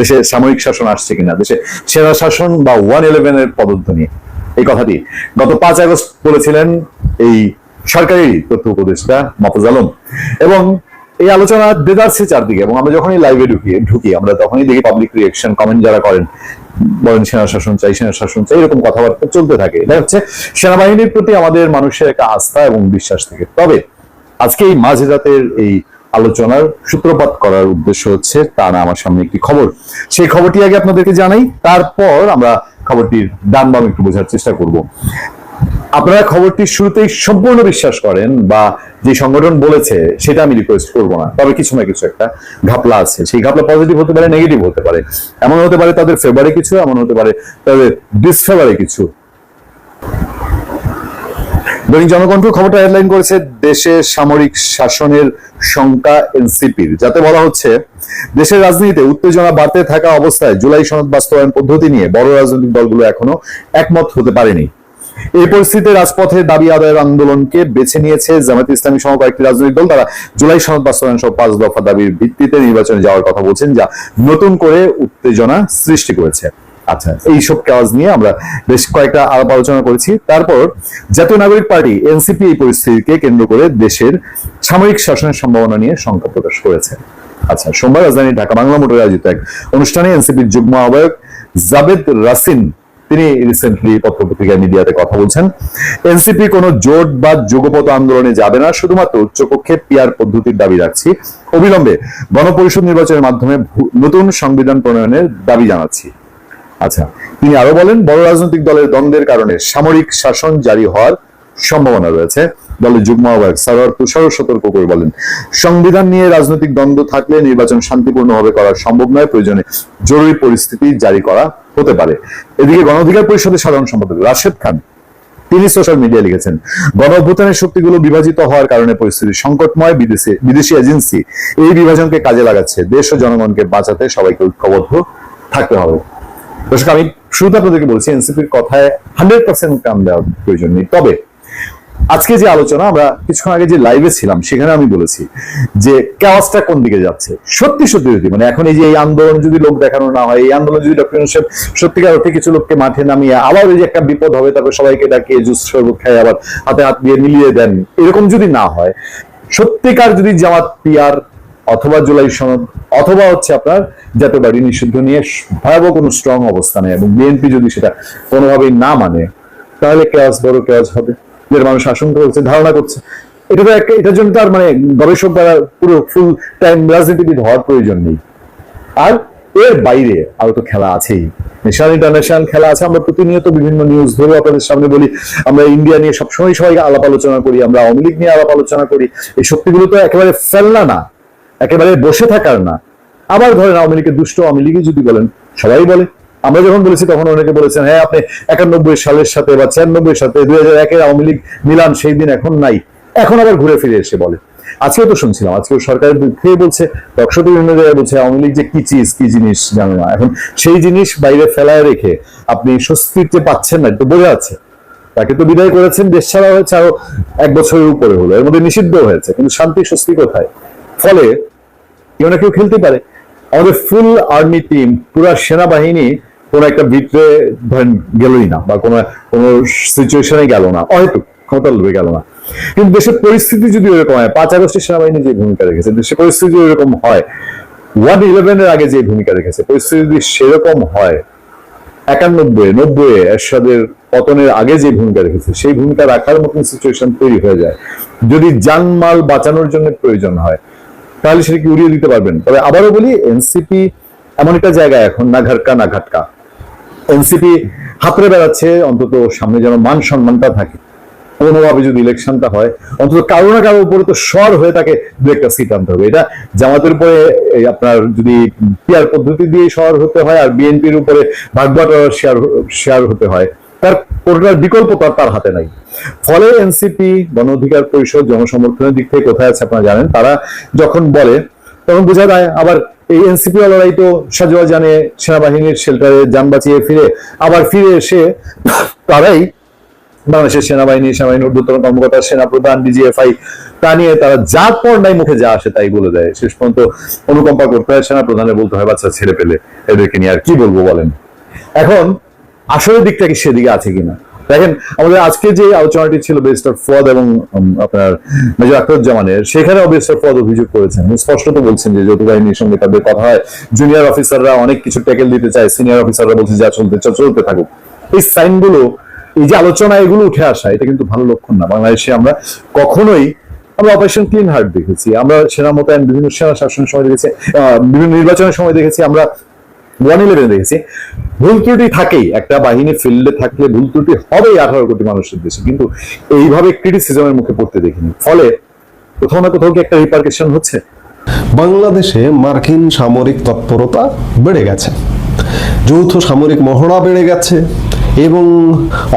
দেশে সামরিক শাসন আসছে কিনা, দেশে সেনা শাসন বা ওয়ান ইলেভেনের পদধ্বনি, এই কথাটি। গত পাঁচ আগস্ট বলেছিলেন এই সরকারি তথ্য উপদেষ্টা মাহফুজ আলম। এবং এই আলোচনা দেদারছে চারদিকে, এবং আমরা যখনই লাইভে ঢুকি ঢুকি, আমরা তখনই দেখি পাবলিক রিয়েকশন কমেন্ট যারা করেন, বলেন সেনা শাসন চাই, সেনা শাসন চাই, এরকম কথাবার্তা চলতে থাকে। এটা হচ্ছে সেনাবাহিনীর প্রতি আমাদের মানুষের একটা আস্থা এবং বিশ্বাস থেকে। তবে আজকে এই মাঝে এই আলোচনার সূত্রপাত করার উদ্দেশ্য হচ্ছে তা না আমার সামনে একটি খবর। সেই খবরটি আগে আপনাদেরকে জানাই, তারপর আমরা খবরটির ডান বাম একটু বোঝার চেষ্টা করব। আপনারা খবরটি শুরুতেই সম্পূর্ণ বিশ্বাস করেন বা যে সংগঠন বলেছে, সেটা আমি রিকোয়েস্ট করব না। তবে কিছু না কিছু একটা ঘাপলা আছে। সেই ঘাপলা পজিটিভ হতে পারে নেগেটিভ হতে পারে। এমন হতে পারে তাদের ফেভারে কিছু এমন হতে পারে তাদের ডিসফেভারে কিছু। দৈনিক জনকণ্ঠ খবরটা হেডলাইন করেছে দেশে সামরিক শাসনের শঙ্কা এনসিপির, যাতে বলা হচ্ছে দেশের রাজনীতিতে উত্তেজনা বাড়তে থাকা অবস্থায় জুলাই সনদ বাস্তবায়ন পদ্ধতি নিয়ে বড় রাজনৈতিক দলগুলো এখনও একমত হতে পারেনি। এই পরিস্থিতিতে রাজপথে দাবি আদায়ের আন্দোলনকে বেছে নিয়েছে জামাত ইসলামী সহ কয়েকটি রাজনৈতিক দল। তারা জুলাই সনদ বাস্তবায়ন সহ পাঁচ দফা দাবির ভিত্তিতে নির্বাচনে যাওয়ার কথা বলছেন, যা নতুন করে উত্তেজনা সৃষ্টি করেছে। আচ্ছা এইসব কাজ নিয়ে আমরা বেশ কয়েকটা আলাপ আলোচনা করেছি। তারপর জাতীয় নাগরিক পার্টি, এনসিপি এই পরিস্থিতিকে কেন্দ্র করে দেশের সামরিক শাসনের সম্ভাবনা নিয়ে শঙ্কা প্রকাশ করেছে। আচ্ছা সোমবার রাজধানী ঢাকা বাংলা মোটরে আয়োজিত এক অনুষ্ঠানে এনসিপির যুগ্ম আহ্বায়ক জাবেদ রাসিন, তিনি রিসেন্টলি পত্রপত্রিকায় মিডিয়াতে কথা বলছেন, এনসিপি কোনো জোট বা যুগপত আন্দোলনে যাবে না, শুধুমাত্র উচ্চকক্ষে পিয়ার পদ্ধতির দাবি রাখছি। অবিলম্বে গণপরিষদ নির্বাচনের মাধ্যমে নতুন সংবিধান প্রণয়নের দাবি জানাচ্ছি। আচ্ছা তিনি আরও বলেন, বড় রাজনৈতিক দলের দ্বন্দ্বের কারণে সামরিক শাসন জারি হওয়ার সম্ভাবনা রয়েছে। দলের যুগ্ম আহ্বায়ক সারোয়ার তুষারও সতর্ক করে বলেন, সংবিধান নিয়ে রাজনৈতিক দ্বন্দ্ব থাকলে নির্বাচন শান্তিপূর্ণভাবে করা সম্ভব নয়, প্রয়োজনে জরুরি পরিস্থিতি জারি করা হতে পারে। এদিকে গণ অধিকার পরিষদের সাধারণ সম্পাদক রাশেদ খান, তিনি সোশ্যাল মিডিয়া লিখেছেন, গণ অভ্যুত্থানের শক্তিগুলো বিভাজিত হওয়ার কারণে পরিস্থিতি সংকটময়, বিদেশি বিদেশি এজেন্সি এই বিভাজনকে কাজে লাগাচ্ছে। দেশ ও জনগণকে বাঁচাতে সবাইকে ঐক্যবদ্ধ থাকতে হবে। দর্শক, আমি শুরুতে আপনাদেরকে বলছি, এনসিপির কথায় হান্ড্রেড পার্সেন্ট কাম দেওয়ার প্রয়োজন নেই। তবে আজকে যে আলোচনা, আমরা কিছুক্ষণ আগে যে লাইভে ছিলাম, সেখানে আমি বলেছি যে ক্যাওয়াসটা কোন দিকে যাচ্ছে? সত্যি সত্যি যদি মানে এখন এই যে এই আন্দোলন যদি লোক দেখানো না হয়, এই আন্দোলন যদি ডক্টর সাহেব সত্যিকার অর্থে কিছু লোককে মাঠে নামিয়ে আবার ওই যে একটা বিপদ হবে, তারপর সবাইকে ডাকিয়ে জুস শরবত খাই আবার হাতে হাত দিয়ে মিলিয়ে দেন, এরকম যদি না হয়, সত্যিকার যদি জামাত পিয়ার অথবা জুলাই সনদ, অথবা হচ্ছে আপনার জাতীয় বাড়ি নিষিদ্ধ নিয়ে ভয়াবহ কোনো স্ট্রং অবস্থানে এবং বিএনপি যদি সেটা কোনোভাবেই না মানে তাহলে ক্লাস বড় ক্লাস হবে। যেটা মানুষ আশঙ্কা করছে, ধারণা করছে। এটা তো একটা, এটার জন্য তো আর মানে গবেষক দ্বারা পুরো ফুল টাইম রাজনীতিবিদ হওয়ার প্রয়োজন নেই। আর এর বাইরে আরও তো খেলা আছেই। ন্যাশনাল ইন্টারন্যাশনাল খেলা আছে, আমরা প্রতিনিয়ত বিভিন্ন নিউজ ধরে আপনাদের সামনে বলি। আমরা ইন্ডিয়া নিয়ে সবসময় সবাই আলাপ আলোচনা করি, আমরা আওয়ামী লীগ নিয়ে আলাপ আলোচনা করি। এই শক্তিগুলো তো একেবারে ফেলনা না, একেবারে বসে থাকার না। আবার ধরেন আওয়ামী লীগের দুষ্ট আওয়ামী লীগই যদি বলেন, সবাই বলে। আমরা যখন বলেছি, তখন অনেকে বলেছেন হ্যাঁ আপনি একানব্বই সালের সাথে বা ছিয়ানব্বই সাথে দুই হাজার একের আওয়ামী লীগ মিলান, সেই দিন এখন নাই। এখন আবার ঘুরে ফিরে এসে বলে। আজকেও তো শুনছিলাম, আজকেও সরকারের পক্ষে বলছে টকশোতে বিভিন্ন জায়গায় বলছে, আওয়ামী লীগ যে কি চিজ, কি জিনিস জানো না। এখন সেই জিনিস বাইরে ফেলায় রেখে আপনি স্বস্তিতে পাচ্ছেন না তো বোঝা আছে। তাকে তো বিদায় করেছেন, দেশ ছাড়া হয়েছে, আরও এক বছরের উপরে হলো। এর মধ্যে নিষিদ্ধ হয়েছে, কিন্তু শান্তি, স্বস্তি কোথায়? ফলে কেউ না কেউ খেলতে পারে। আমাদের ফুল আর্মি টিম পুরো সেনাবাহিনী, কোন একটা ভিতরে ধরেন গেলই না, বা কোনো কোনো সিচুয়েশনে গেল না হয়তো ক্ষমতা লোভে গেল না। কিন্তু দেশের পরিস্থিতি যদি ওইরকম হয়, পাঁচ আগস্টের সেনাবাহিনী যে ভূমিকা রেখেছে, দেশের পরিস্থিতি ওইরকম হয় ওয়ান ইলেভেনের আগে যে ভূমিকা রেখেছে, পরিস্থিতি যদি সেরকম হয়, একানব্বই, নব্বই এরশাদের পতনের আগে যে ভূমিকা রেখেছে, সেই ভূমিকা রাখার মতন সিচুয়েশন তৈরি হয়ে যায়। যদি জানমাল বাঁচানোর জন্য প্রয়োজন হয় তাহলে সেটা কি উড়িয়ে দিতে পারবেন। তবে আবারও বলি এনসিপি এমন একটা জায়গা এখন না ঘাটকা না ঘাটকা এনসিপি হাতরে বেড়াচ্ছে, অন্তত সামনে যেন মান সম্মানটা থাকে। কোনোভাবে যদি ইলেকশনটা হয়, অন্তত কারও না কারোর উপরে তো স্বর হয়ে তাকে দু একটা সিট আনতে হবে। এটা জামাতের উপরে আপনার যদি পিয়ার পদ্ধতি দিয়ে স্বর হতে হয় আর বিএনপির উপরে ভাগবাটোয়ার শেয়ার শেয়ার হতে হয়, তার কোনটার বিকল্প তো আর তার হাতে নাই। ফলে এনসিপি, গণ অধিকার পরিষদ, জনসমর্থনের দিক থেকে কোথায় আছে আপনারা জানেন, তারা যখন বলে, তখন বোঝা যায় আবার এই এনসিপি ওয়ালারাই তো সাজোয়া জানে, সেনাবাহিনীর শেল্টারে যান বাঁচিয়ে ফিরে, আবার ফিরে এসে তারাই বাংলাদেশের সেনাবাহিনী, সেনাবাহিনীর ঊর্ধ্বতন কর্মকর্তা সেনা প্রধান ডিজিএফআই, তা নিয়ে তারা যা পর্যায় মুখে যা আসে তাই বলে দেয়। শেষ পর্যন্ত অনুকম্পা করতে হয় সেনা প্রধানের বলতে হয়, বাচ্চা ছেড়ে পেলে এদেরকে নিয়ে আর কি বলব বলেন? এখন আসলে দিকটা কি সেদিকে আছে কিনা? দেখেন, আমাদের আজকে যে আলোচনাটি ছিল বেস্টার ফদ এবং আপনার মেজর আখরুজ্জামানের সেখানেও বেস্টার ফদ অভিযোগ করেছেন। স্পষ্টত বলছেন যে যৌথ বাহিনীর সঙ্গে তাদের কথা হয়। জুনিয়র অফিসাররা অনেক কিছু ট্যাকেল দিতে চায়। সিনিয়র অফিসাররা বলছে যা চলতে চলতে থাকুক। এই সাইনগুলো, এই যে আলোচনা, এগুলো উঠে আসা, এটা কিন্তু ভালো লক্ষণ না। বাংলাদেশে আমরা কখনোই, আমরা অপারেশন ক্লিন হার্ট দেখেছি। আমরা সেনা মোতায়েন, বিভিন্ন সেনা শাসনের সময় দেখেছি বিভিন্ন নির্বাচনের সময় দেখেছি। আমরা ওয়ান ইলেভেন দেখেছি। ভুল ত্রুটি থাকেই, একটা বাহিনী ফিল্ডে থাকলে ভুল ত্রুটি হবেই আঠারো কোটি মানুষের দেশে, কিন্তু এইভাবে ক্রিটিসিজমের মুখে পড়তে দেখিনি। ফলে কোথাও না কোথাও কি একটা রিপার্কেশন হচ্ছে? বাংলাদেশে মার্কিন সামরিক তৎপরতা বেড়ে গেছে। যৌথ সামরিক মহড়া বেড়ে গেছে এবং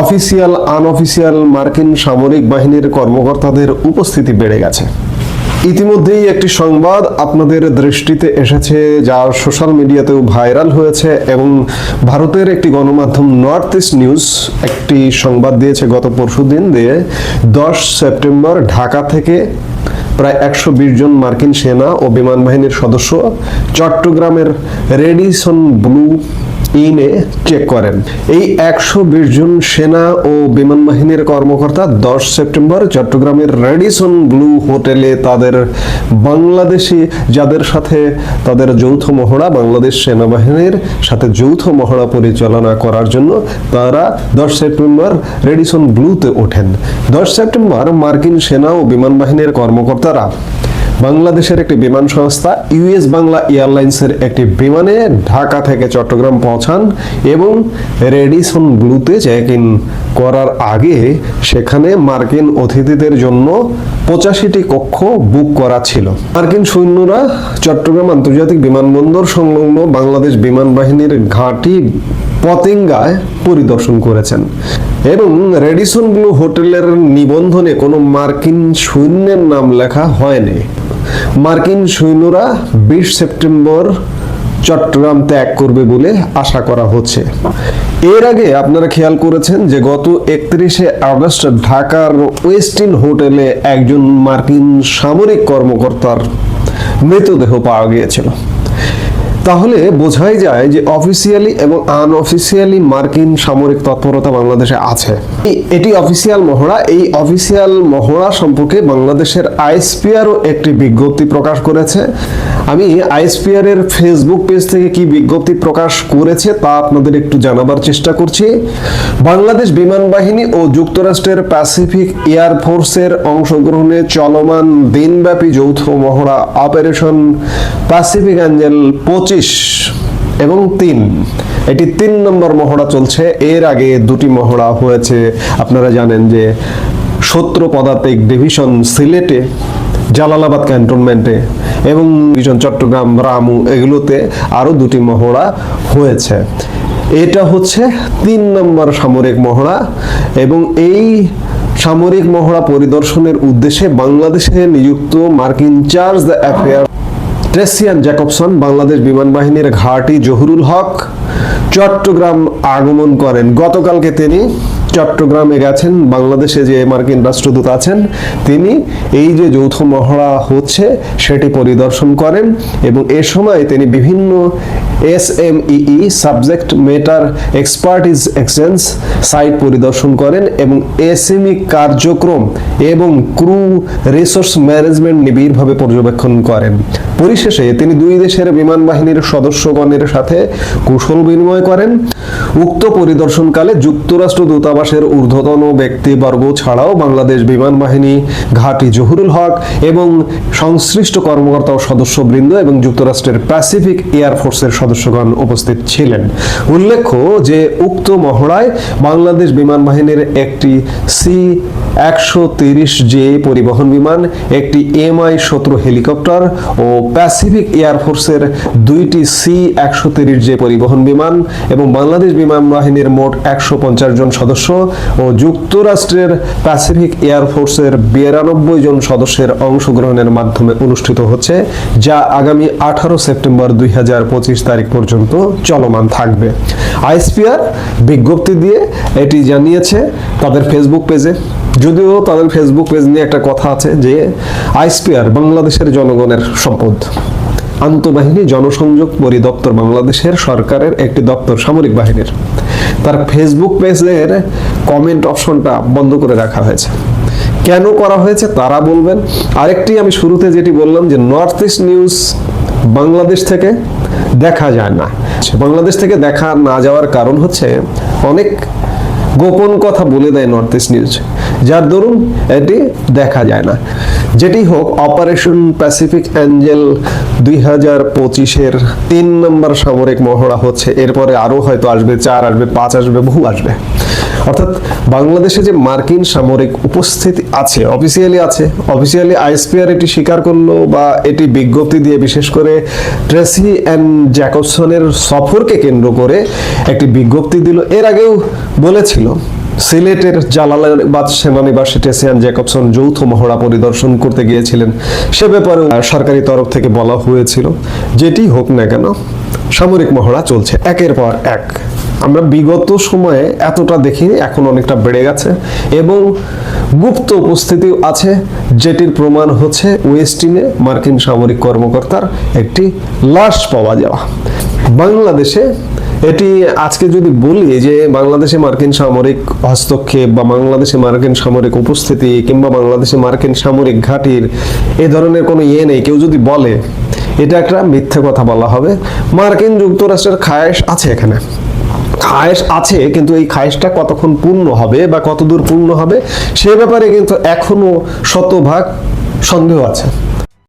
অফিসিয়াল আনঅফিসিয়াল মার্কিন সামরিক বাহিনীর কর্মকর্তাদের উপস্থিতি বেড়ে গেছে। ইতিমধ্যেই একটি সংবাদ আপনাদের দৃষ্টিতে এসেছে, যা সোশ্যাল মিডিয়াতেও ভাইরাল হয়েছে এবং ভারতের একটি গণমাধ্যম নর্থ ইস্ট নিউজ একটি সংবাদ দিয়েছে গত পরশু দিন দিয়ে দশ সেপ্টেম্বর ঢাকা থেকে প্রায় একশো বিশ জন মার্কিন সেনা ও বিমান বাহিনীর সদস্য চট্টগ্রামের রেডিসন ব্লু ইনে চেক করেন। এই একশো বিশ জন সেনা ও বিমান বাহিনীর কর্মকর্তা দশ সেপ্টেম্বর চট্টগ্রামের রেডিসন ব্লু হোটেলে তাদের বাংলাদেশি, যাদের সাথে তাদের যৌথ মহড়া, বাংলাদেশ সেনাবাহিনীর সাথে যৌথ মহড়া পরিচালনা করার জন্য তারা দশ সেপ্টেম্বর রেডিসন ব্লুতে ওঠেন। দশ সেপ্টেম্বর মার্কিন সেনা ও বিমান বাহিনীর কর্মকর্তারা বাংলাদেশের একটি বিমান সংস্থা ইউএস বাংলা এয়ারলাইন্সের একটি বিমানে ঢাকা থেকে চট্টগ্রাম পৌঁছান এবং রেডিসন ব্লুতে চেক ইন করার আগে সেখানে মার্কিন অতিথিদের জন্য পঁচাশিটি কক্ষ বুক করা ছিল। মার্কিন সৈন্যরা চট্টগ্রাম আন্তর্জাতিক বিমানবন্দর সংলগ্ন বাংলাদেশ বিমান বাহিনীর ঘাঁটি পতেঙ্গায় পরিদর্শন করেছেন এবং রেডিসন ব্লু হোটেলের নিবন্ধনে কোনো মার্কিন সৈন্যের নাম লেখা হয়নি। মার্কিন সৈন্যরা বিশ সেপ্টেম্বর চট্টগ্রাম ত্যাগ করবে বলে আশা করা হচ্ছে। এর আগে আপনারা খেয়াল করেছেন যে গত একত্রিশে আগস্ট ঢাকার ওয়েস্টিন হোটেলে একজন মার্কিন সামরিক কর্মকর্তার মৃতদেহ পাওয়া গিয়েছিল। তাহলে বোঝাই যায় যে অফিসিয়ালি এবং আনঅফিসিয়ালি মার্কিন সামরিক তৎপরতা বাংলাদেশে আছে। এটি অফিসিয়াল মহড়া। এই অফিসিয়াল মহড়া সম্পর্কে বাংলাদেশের আইএসপিআরও একটি বিজ্ঞপ্তি প্রকাশ করেছে। আমি আইএসপিআর এর ফেসবুক পেজ থেকে কি বিজ্ঞপ্তি প্রকাশ করেছে তা আপনাদের একটু জানাবার চেষ্টা করছি। বাংলাদেশ বিমান বাহিনী ও যুক্তরাষ্ট্রের প্যাসিফিক এয়ার ফোর্সের অংশগ্রহণে চলমান দিনব্যাপী যৌথ মহড়া অপারেশন প্যাসিফিক অ্যাঞ্জেল পঁচিশ এবং তিন। এটি তিন নম্বর মহড়া চলছে। এর আগে দুটি মহড়া হয়েছে। আপনারা জানেন যে সত্র পদাতিক ডিভিশন সিলেটে, জালালাবাদ ক্যান্টনমেন্টে এবং ডিভিশন চট্টগ্রাম, রামু এগুলোতে আরও দুটি মহড়া হয়েছে। এটা হচ্ছে তিন নম্বর সামরিক মহড়া এবং এই সামরিক মহড়া পরিদর্শনের উদ্দেশ্যে বাংলাদেশে নিযুক্ত মার্কিন chargé d' affaires Tracey Ann Jacobson Bangladesh বিমান বাহিনীর ঘাঁটি জহুরুল হক চট্টগ্রাম আগমন করেন। গতকালকে তিনি চট্টগ্রামে গেছেন, বাংলাদেশে যে মার্কিন রাষ্ট্রদূত আছেন, তিনি এই যে যৌথ মহড়া হচ্ছে, সেটি পরিদর্শন করেন এবং এ সময় তিনি বিভিন্ন S M EE subject matter expertise exchange site পরিদর্শন করেন এবং এসএমই কার্যক্রম এবং ক্রু রিসোর্স ম্যানেজমেন্ট নিবিড়ভাবে পর্যবেক্ষণ করেন। পরিশেষে তিনি দুই দেশের বিমান বাহিনীর সদস্যগণের সাথে কুশল বিনিময় করেন। উক্ত পরিদর্শনকালে যুক্তরাষ্ট্র দূতাবাসের ঊর্ধ্বতন ব্যক্তিবর্গ ছাড়াও বাংলাদেশ বিমান বাহিনী ঘাঁটি জহুরুল হক এবং সংশ্লিষ্ট কর্মকর্তা ও সদস্যবৃন্দ এবং যুক্তরাষ্ট্রের প্যাসিফিক এয়ার ফোর্সের সদস্যগণ উপস্থিত ছিলেন। উল্লেখ্য যে উক্ত মহড়ায় বাংলাদেশ বিমান বাহিনীর একটি সি একশো তিরিশ জে পরিবহন বিমান, একটি এমআই সতেরো হেলিকপ্টার ও প্যাসিফিক এয়ারফোর্সের দুইটি সি একশো তিরিশ জে পরিবহন বিমান এবং বাংলাদেশ বিমান বাহিনীর মোট একশো পঞ্চাশ জন সদস্য ও যুক্তরাষ্ট্রের প্যাসিফিক এয়ারফোর্সের বিরানব্বই জন সদস্যের অংশগ্রহণের মাধ্যমে অনুষ্ঠিত হচ্ছে, যা আগামী আঠারো সেপ্টেম্বর দুই হাজার পঁচিশ তারিখ পর্যন্ত চলমান থাকবে। আইএসপিআর বিজ্ঞপ্তি দিয়ে এটি জানিয়েছে তাদের ফেসবুক পেজে। যদিও তাদের ফেসবুক পেজ নিয়ে একটা কথা আছে যে, আইএসপিআর বাংলাদেশের জনগণের সম্পদ। আন্তঃবাহিনী জনসংযোগ পরিদপ্তর বাংলাদেশের সরকারের একটি দপ্তর সামরিক বাহিনীর। তার ফেসবুক পেজের কমেন্ট অপশনটা বন্ধ করে রাখা হয়েছে। কেন করা হয়েছে তারা বলবেন। আরেকটি আমি শুরুতে যেটি বললাম যে নর্থ ইস্ট নিউজ বাংলাদেশ থেকে দেখা যায় না। বাংলাদেশ থেকে দেখা না যাওয়ার কারণ হচ্ছে, অনেক গোপন কথা বলে দেয় নর্থ ইস্ট নিউজ যার দরুন এটি দেখা যায় না। যেটি হোক অপারেশন প্যাসিফিক অ্যাঞ্জেল দুই হাজার পঁচিশের তিন নম্বর সামরিক মহড়া হচ্ছে। এরপরে আরও হয়তো আসবে, চার আসবে, পাঁচ আসবে, বহু আসবে। অর্থাৎ বাংলাদেশে যে মার্কিন সামরিক উপস্থিতি আছে অফিসিয়ালি আছে অফিসিয়ালি আইএসপিআর এটি স্বীকার করল বা এটি বিজ্ঞপ্তি দিয়ে বিশেষ করে ট্রেসি অ্যান্ড জ্যাকবসনের সফরকে কেন্দ্র করে একটি বিজ্ঞপ্তি দিল। এর আগেও বলেছিল সিলেটের জালালাবাদ সেনানিবাসে টেসিয়ান জ্যাকবসন যৌথ মহড়া পরিদর্শন করতে গিয়েছিলেন। সে ব্যাপারে সরকারি তরফ থেকে বলা হয়েছিল, যেটি হোক না কেন, সামরিক মহড়া চলছে একের পর এক। আমরা বিগত সময়ে এতটা দেখিনি, এখন অনেকটা বেড়ে গেছে এবং গুপ্ত উপস্থিতি আছে, যেটির প্রমাণ হচ্ছে ওয়েস্টিনে মার্কিন সামরিক কর্মকর্তার একটি লাশ পাওয়া যাওয়া। বাংলাদেশে এটি আজকে যদি বলি যে বাংলাদেশে মার্কিন সামরিক হস্তক্ষেপ বা বাংলাদেশে মার্কিন সামরিক উপস্থিতি কিংবা বাংলাদেশে মার্কিন সামরিক ঘাঁটির এ ধরনের কোনো ইয়ে নেই, কেউ যদি বলে, এটা একটা মিথ্যে কথা বলা হবে। মার্কিন যুক্তরাষ্ট্রের খায়েশ আছে এখানে। খায়েশ আছে, কিন্তু এই খায়েশটা কতক্ষণ পূর্ণ হবে বা কতদূর পূর্ণ হবে, সে ব্যাপারে কিন্তু এখনও শতভাগ সন্দেহ আছে।